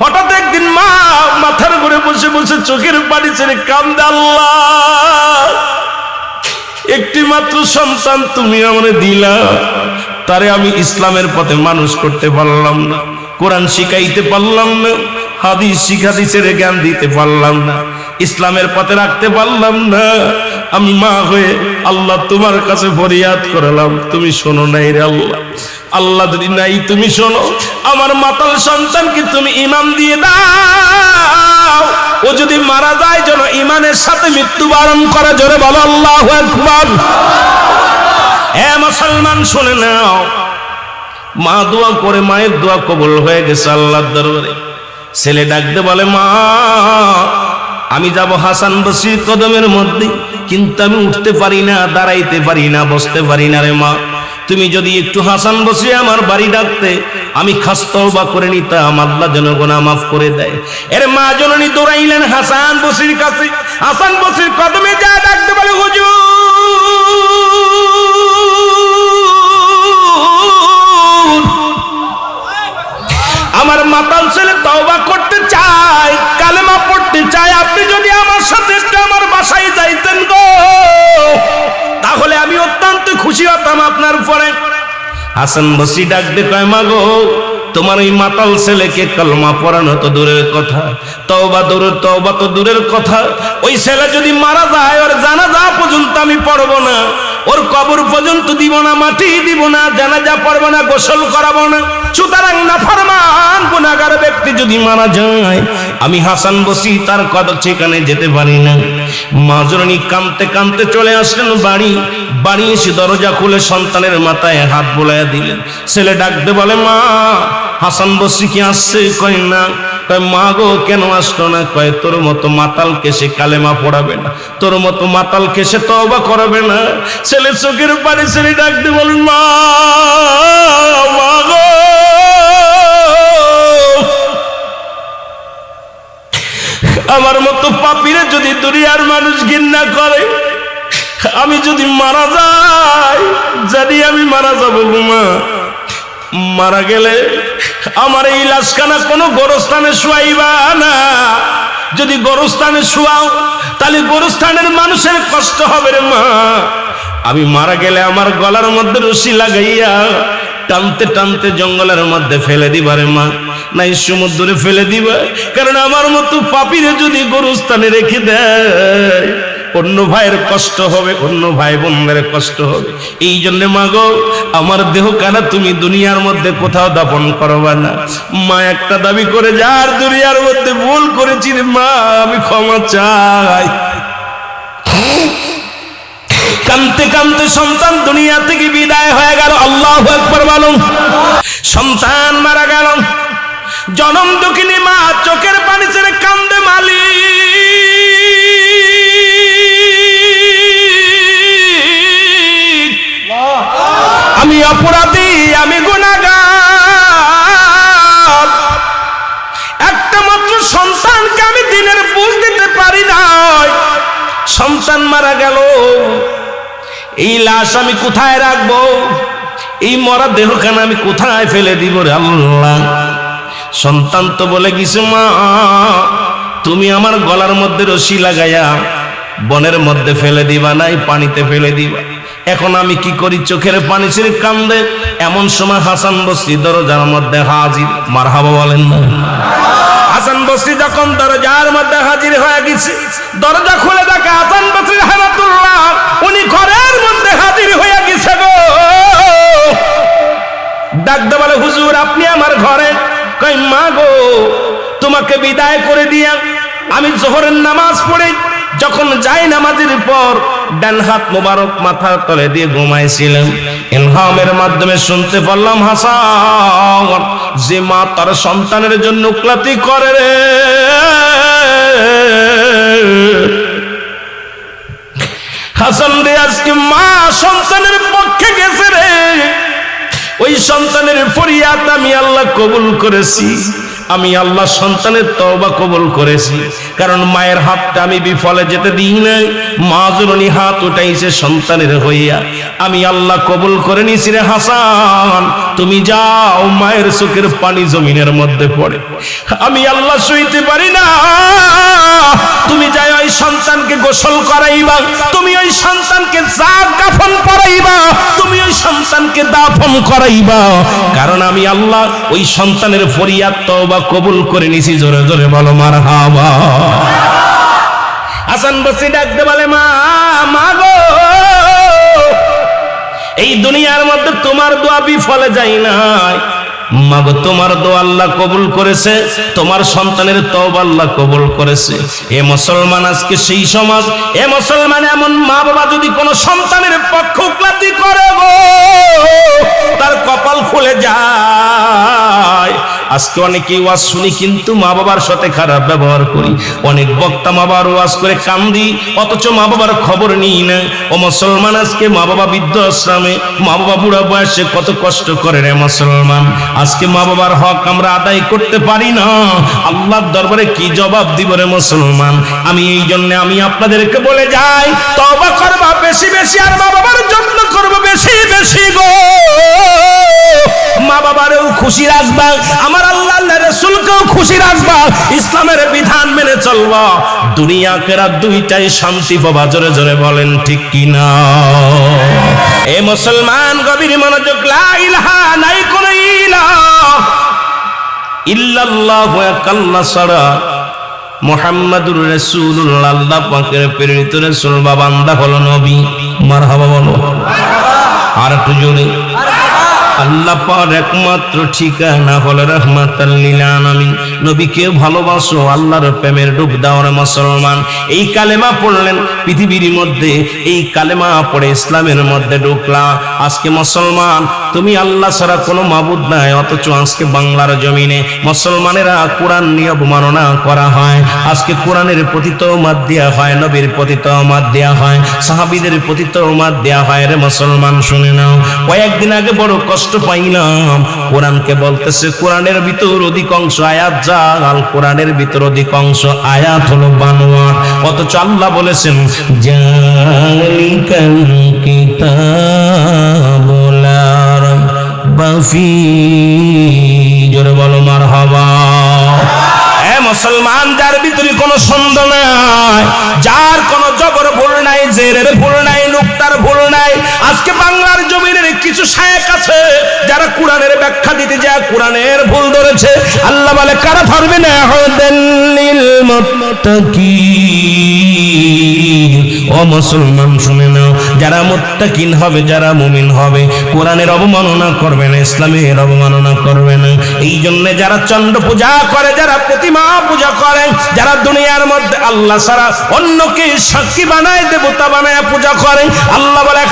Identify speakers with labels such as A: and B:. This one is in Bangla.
A: হঠাৎ একদিন মা মাথার ঘুরে বসে বসে চোখের পানি ছেড়ে কান্দে, আল্লাহ! একটি মাত্র সন্তান তুমি আমারে দিলা, তারে আমি ইসলামের পথে মানুষ করতে পারলাম না, কোরআন শিখাইতে পারলাম না, হাদিস শিখাদিসের জ্ঞান দিতে পারলাম না, ইসলামের পথে রাখতে পারলাম না, আমি মা হয়ে আল্লাহ তোমার কাছে ফরিয়াদ করলাম। তুমি শোনো নাই রে আল্লাহ। আল্লাহ যদি নাই, তুমি শোনো। আমার মাতাল সন্তানকে তুমি ইমাম দিয়ে দাও। ও যদি মারা যায়, যেন ইমানের সাথে মৃত্যুবরণ করে। জোরে বলো, আল্লাহ একবার এ মুসলমান, শুনে নাও। মা দোয়া করে, মায়ের দোয়া কবুল হয়ে গেছে আল্লাহর দরবারে। ছেলে ডাকতে বলে, মা আমি যাব হাসান বসির কদমের মধ্যে, কিন্তু আমি উঠতে পারি না, দাঁড়াইতে পারি না, বসতে পারি না রে মা। তুমি যদি একটু হাসান বসে আমার বাড়ি ডাকতে, আমি খাস্তবা করে নিতাম, আল্লাহ যেন গোনা মাফ করে দেয়। এর মা জননী দৌড়াইলেন হাসান বসির কাছে। হাসান বসির কদমে যা ডাকতে বলে, হুজুর! আমার মাতাল ছেলে তওবা করতে চায়, কালেমা পড়তে চায় আপনি যদি আমার সাথে একটু আমার বাসায় যাইতেন গো। তাহলে আমি অত্যন্ত খুশি হতাম আপনার উপরে। হাসান বসি ডাক দে কয়, মা গো, তোমার ওই মাতাল ছেলেকে কলমা পড়ানো তো দূরের কথা, তওবা দূরের তওবা তো দূরের কথা। ওই ছেলে যদি মারা যায়, ওর জানাজা পর্যন্ত আমি পড়ব না। ওর কবর পর্যন্ত দিব না, মাটি দিব না, জানাজা পড়ব না, গোসল করাবো না। সুতরাং না ফরমান গুনাগার ব্যক্তি যদি মারা যায়, আমি হাসান বসি তার কদর সেখানে যেতে পারি না। মাজরণী কামতে কামতে চলে আসলেন বাড়ি। বাড়ি এসে দরজা খুলে সন্তানের মাথায় হাত দিলেন। ছেলে ডাকতে বলে, মা, হাসান বসি কি আসছে? কয়, না। কয়, মা গো, কেন আসলো না? কয়, তোর মতো মাতালকে সে কালেমা পড়াবে না। তোর মতো মাতালকে সে তবা করাবে না। ছেলে চোখের পানি ছেলে ডাকতে বলেন মা গো। আমার মতো পাপিরে যদি দুনিয়ার মানুষ ঘৃণা করে, আমি যদি মারা যাই, জানি আমি মারা যাব মা। মারা গেলে আমার এই লাশখানা কোনো গোরস্থানে শুয়াইবা না। যদি গোরস্থানে শুয়াও, তাহলে গোরস্থানের মানুষের কষ্ট হবে রে মা। আমি মারা গেলে আমার গলার মধ্যে রশি লাগাইয়া টানতে টানতে জঙ্গলের মধ্যে ফেলে দিবারে মা। নাই সমুদ্রে ফেলে দিবা। কারণ আমার মতো পাপিরে যদি গরুস্থানে রেখে দেয়, অন্য ভাইয়ের কষ্ট হবে, অন্য ভাই বোনদের কষ্ট হবে। এই জন্য মাগো আমার দেহ কানা তুমি দুনিয়ার মধ্যে কোথাও দাপন করবা না। মা একটা দাবি করে, যার দুনিয়ার মধ্যে ভুল করেছি মা, আমি ক্ষমা চাই। কানতে কানতে সন্তান দুনিয়া থেকে বিদায় হয়ে গেল। আল্লাহ একবার বলুন। সন্তান মারা গেল। জনম দুঃখিনী মা চোখের পানি ছেড়ে কান্দে মালি আমি অপরাধী, আমি গুণাগার একটা মাত্র সন্তানকে আমি দিনের বুঝ দিতে পারি না সন্তান মারা গেল। এই লাশ আমি কোথায় রাখব? এই মরা দেহখানা আমি কোথায় ফেলে দিব রে আল্লাহ? সন্তান তো বলে গেছে, মা, তুমি আমার গলার মধ্যে রশি লাগাইয়া বনের মধ্যে ফেলে দিবা নাই, পানিতে ফেলে দিবা। এখন আমি কি করি? চোখের পানি ছেড়ে কান্দে। এমন সময় হাসান বস্তি দরজার মধ্যে হাজির। মার হাবা বলেন না। হাসান বস্তি যখন দরজার মধ্যে হাজির হয়ে গেছে, দরজা খুলে দেখে হাসান বস্তি রহমাতুল্লাহ, উনি ঘরের ডাকতে বলে হুজুর, আপনি আমার ঘরে? কই মা গো, তোমাকে বিদায় করে দিয়া আমি জোহরের নামাজ পড়ে। যখন যাই নামাজের পর ডান হাত মোবারক মাথার তলে দিয়ে ঘুমাইছিলাম। ইলহামের মাধ্যমে শুনতে পারলাম, হাসান, যে মা তার সন্তানের জন্য ক্লাতি করে রে। হাসান রে, আজকে মা সন্তানের পক্ষে গেছে রে। ওই সন্তানের ফরিয়াদ আমি আল্লাহ কবুল করেছি। আমি আল্লাহ সন্তানের তওবা কবুল করেছি। কারণ মায়ের হাতটা আমি বিফলে যেতে দিই নাই। মা জননী হাত উঠাইছে সন্তানের হইয়া। আমি আল্লাহ কবুল করে নিছি রে হাসান। তুমি যাও, মায়ের চোখের পানি জমিনের মধ্যে পড়ে। আমি আল্লাহ সইতে পারি না। তুমি যাই ওই সন্তানকে গোসল করাইবা, তুমি ওই সন্তানকে জাগ কাফন পরাইবা তুমি ওই সন্তানকে দাফন করাইবা। কারণ আমি আল্লাহ ওই সন্তানের ফরিয়াদ তওবা কবুল করে নিছি, জোরে জোরে বলো মারহাবা। হাসান বসি ডাকতে বলে, মা মা গো, এই দুনিয়ার মধ্যে তোমার দোয়া বিফলে যায় নাই। মাগো তোমার দোয়া আল্লাহ কবুল করেছে, তোমার সন্তানের তওবা আল্লাহ কবুল করেছে। এ মুসলমান আজকে সেই সমাজ, এ মুসলমান এমন মা বাবা যদি কোনো সন্তানের পক্ষপাতি করে গো, তার কপাল খুলে যায়। আজকে অনেকেই ওয়াজ শুনি, কিন্তু মা বাবার সাথে খারাপ ব্যবহার করি। অনেক বক্তা মা বাবার ওয়াজ করে কান্দি, অথচ মা বাবার খবর নিই না। ও মুসলমান আজকে মা বাবা বৃদ্ধ আশ্রমে, মা বাবা বুড়া বয়সে কত কষ্ট করে রে মুসলমান। আজকে মা বাবার হক আমরা আদায় করতে পারি না। আল্লাহর দরবারে কি জবাব দিব রে মুসলমান? আমি এই জন্য আমি আপনাদেরকে বলে যাই, তওবা করবা খুশি রাখবা? আমার আল্লাহ রসুলকেও খুশি রাখবা। ইসলামের বিধান মেনে চলবা। দুনিয়া কেরা দুইটাই শান্তি পাবা? জোরে জোরে বলেন, ঠিক কিনা? এ মুসলমান গভীর মনোযোগ, লা নাই কোন আল্লাহ আর একটু জোরে। আল্লাহ একমাত্র ঠিকানা হল রহমাতাল্লিল আলামিন। নবীকে ভালোবাসো, আল্লাহর প্রেমের ডুব রে মুসলমান। এই কালেমা পড়লেন, পৃথিবীর মধ্যে এই কালেমা পড়ে ইসলামের মধ্যে ঢুকলা। আজকে মুসলমান, তুমি আল্লাহ ছাড়া কোনো মাবুদ নাই, অথচ আজকে বাংলার জমিনে মুসলমানেরা কোরআন নিয়ে অবমাননা করা হয়। আজকে কোরআনের প্রতি তৌমাত দেওয়া হয়, নবীর প্রতি তৌমাত দেওয়া হয়, সাহাবীদের প্রতি তৌমাত দেওয়া হয়। রে মুসলমান, শুনে নাও, কয়েকদিন আগে বড় কষ্ট পাইলাম। কোরআনকে বলতেছে, কোরআনের ভিতর অধিকাংশ আয়াত জাল, কোরআনের ভিতর অধিকাংশ আয়াত হলো বানোয়ার অথচ আল্লাহ বলেছেন মুসলমান, যার ভিতরে কোনো সন্দেহ নাই, যার কোনো জবর ভুল নাই, জেরের ভুল নাই, নুক্তার ভুল নাই, আজকে বাংলার জমিনের কিছু শায়েক আছে যারা কোরআনের ব্যাখ্যা দিতে যায়, কোরআনের ভুল ধরেছে। আল্লাহ বলে, কারা ধরবে না? ও মুসলমান, শুনে নাও, যারা মুত্তাকিন হবে, যারা মুমিন হবে, কোরআনের অবমাননা করবে না, ইসলামের অবমাননা করবে না। এই জন্য যারা চন্দ্র পূজা করে, যারা প্রতিমা পূজা করে, যারা দুনিয়ার মধ্যে আল্লাহ ছাড়া অন্যকে সাক্ষী বানায়, দেবতা বানায়, পূজা করে, আল্লাহ বলে